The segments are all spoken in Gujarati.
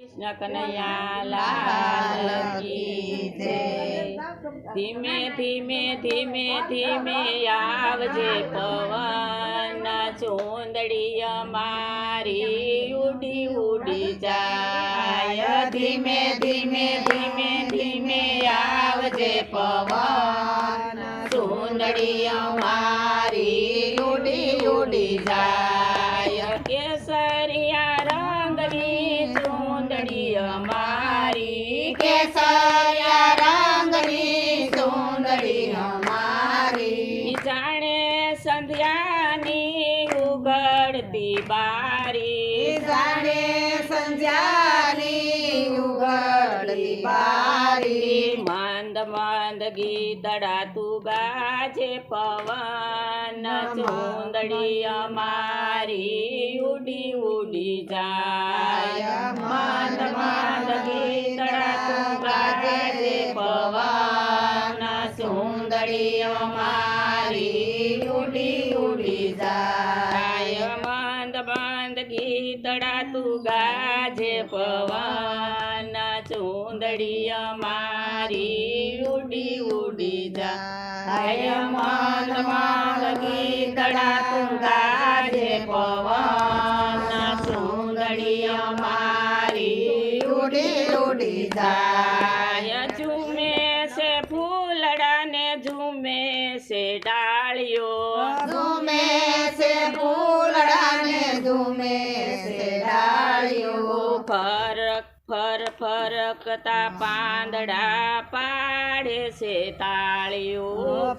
કૃષ્ણ કનૈયા લાલ ધીમે ધીમે ધીમે ધીમે આવજે પવન ચૂંદડી મારી ઉડી ઉડી જાય ધીમે ધીમે ધીમે ધીમે આવજે પવન ચૂંદડી મારી ઉડી ઉડી જાય બારી જાણે સંધ્યાની ઉઘડતી બારી. મંદ મંદ ગીતડા તું ગાજે પવન. ચૂંદડી અમારી ઉડી ઉડી જાય. મંદ મંદ ગીતડા તું ગાજે પવન. સુંદરી અમારી ઉડી ઉડી જાય. મંદ ગીતડા તું ગાજે પવન ચૂંદડી અમારી ઉડી ઉડી જાય મંદ મંદ ગીતડા તું ગાજે પવન ચૂંદડી અમારી ઉડી ઉડી જાય ઝૂમે છે ફૂલડા ને ઝૂમે છે ડાળીઓ ધૂમે છે ફૂલડાને ધૂમે છે ડાળીઓ ફરક ફર ફરકતા પાંદડા પાડે છે તાળીઓ.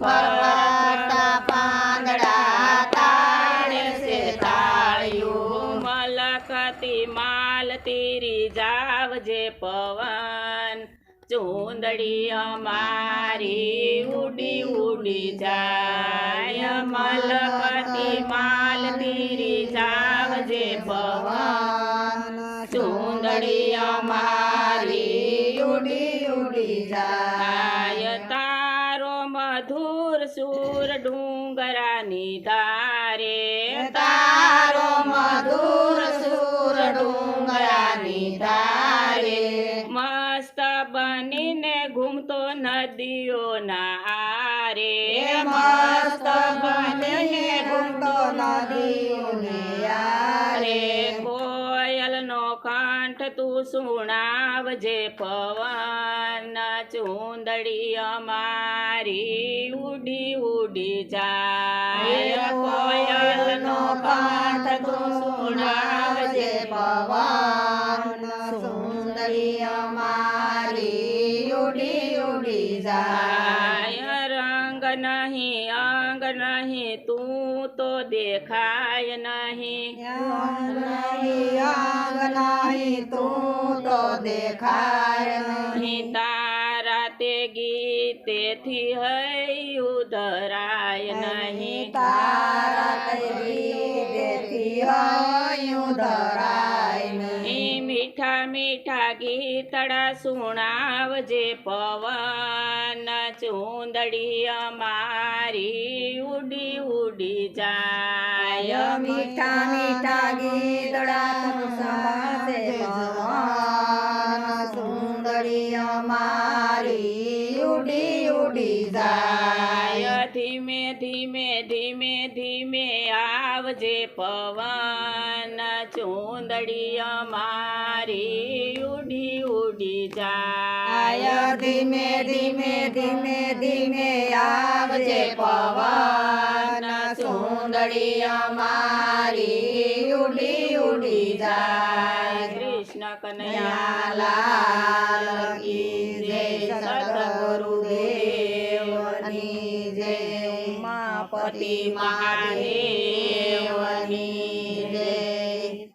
ફરકતા પાંદડા તાળે છે તાળીઓ. મલકતી માલ તીરી જાવજે પવન ચૂંદડી અમારી ઉડી ઉડી જાય. મલકતી માલ તીરી જાવજે પવન ચૂંદડી અમારી ઉડી ઉડી જાય તારો મધુર સુર ડુંગરાની ધારે તારો મધુર સુર ડુંગરાની ધારે મસ્ત બનીને ઘૂમતો નદીઓના આરે મસ્ત બનીને તું સુણાવજે પવન ચૂંદડી અમારી ઉડી ઉડી જાય કોયલનો કંઠ તું સુણાવજે પવન સુંદરી અમારી ઉડી ઉડી જાય જાય રંગ નહીં અંગ નહીં તું તો દેખાય નહીં નહીં અંગ નહીં તું તો દેખાય નહીં. નહીં તારા તે ગીતેથી હૈયું ધરાય નહીં તારા દેથી હયું ધરાય નહીં. ઈ મીઠા મીઠા ગીતડા સુણાવજે પવન ચૂંદડી અમારી ઉડી ઉડી જાય. મીઠા મીઠા ગીતડા તું સાસે પવન. જાય જાય ધીમે ધીમે ધીમે ધીમે આવજે પવન ચૂંદડી અમારી ઉડી ઉડી જાય આય ધીમે ધીમે ધીમે ધીમે આવજે પવન સુંદરી અમારી ઉડી ઉડી જાય કૃષ્ણ કનૈયા સદગુરુદેવની જય ઉમાપતિ મહાદેવની